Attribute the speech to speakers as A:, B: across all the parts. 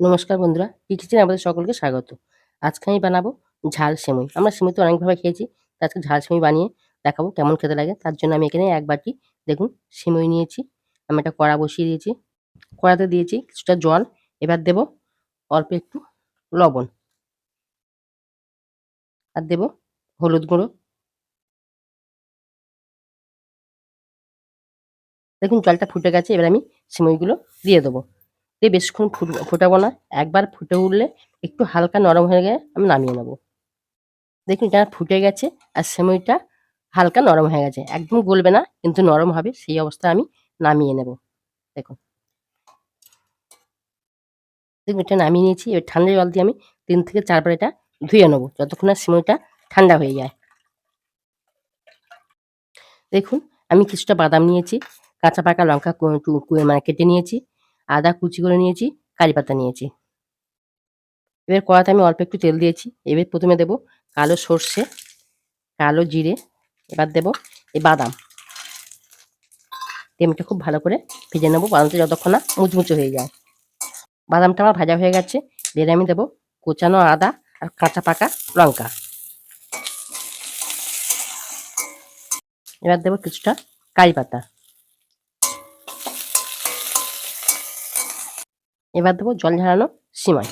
A: নমস্কার বন্ধুরা কিচেনে আমাদের সকলকে স্বাগত। আজকে আমি বানাবো ঝাল সেমই। আমরা সেমই তো অনেকভাবে খেয়েছি আজকে ঝাল সেমই বানিয়ে দেখাবো কেমন খেতে লাগে। তার জন্য আমি এখানে এক বাটি, দেখুন, সেমই নিয়েছি। আমি একটা কড়া বসিয়ে দিয়েছি। কড়াতে দিয়েছি কিছুটা জল। এবার দেব অল্প একটু লবণ। আর দেব হলুদ গুঁড়ো। দেখুন, জলটা ফুটে গেছে, এবার আমি সিমইগুলো দিয়ে দেবো। দিয়ে বেশিক্ষণ ফোটাবো না, একবার ফুটে উঠলে একটু হালকা নরম হয়ে গেলে আমি নামিয়ে নেব। দেখুন এটা ফুটে গেছে আর সেমইটা হালকা নরম হয়ে গেছে, একদম গলবে না, কিন্তু নরম হবে, সেই অবস্থায় আমি নামিয়ে নেব। দেখুন। দেখুন এটা নামিয়ে নিয়েছি, এবার ঠান্ডা জল দিয়ে আমি তিন থেকে চারবার এটা ধুয়ে নেব, যতক্ষণ না সিমইটা ঠান্ডা হয়ে যায়। দেখুন, আমি কিছুটা বাদাম নিয়েছি, কাঁচা পাকা লঙ্কা মানে কেটে নিয়েছি আদা কুচি করে নিয়েছি, কারি পাতা নিয়েছি। এবার কড়াতে আমি অল্প একটু তেল দিয়েছি। এবার প্রথমে দেব কালো সর্ষে, কালো জিরে, এবার দেব এই বাদাম। তেমটা খুব ভালো করে ভেজে নেব, বাদামটা যতক্ষণ না মুচমুচে হয়ে যায়। বাদামটা আমার ভাজা হয়ে গেছে। এবার আমি দেবো কোচানো আদা আর কাঁচা পাকা লঙ্কা। এবার দেবো কিছুটা কারি পাতা। এবার দেবো জল ঝাড়ানো সিমাই।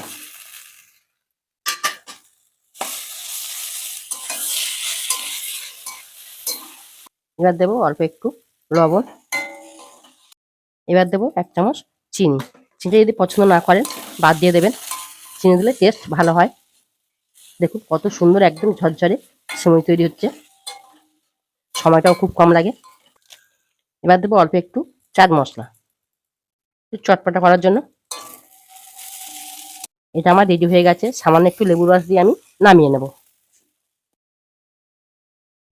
A: এবার দেবো অল্প একটু লবণ। এবার দেবো এক চামচ চিনি। চিনিটা যদি পছন্দ না করেন, বাদ দিয়ে দেবেন। চিনি দিলে টেস্ট ভালো হয়। দেখুন কত সুন্দর একদম ঝরঝরে সময় তৈরি হচ্ছে। সময়টাও খুব কম লাগে। এবার দেবো অল্প একটু চাট মশলা। চটপটা করার জন্য এটা আমার রেডি হয়ে গেছে। সামান্য একটু লেবুর রস দিয়ে আমি নামিয়ে নেব।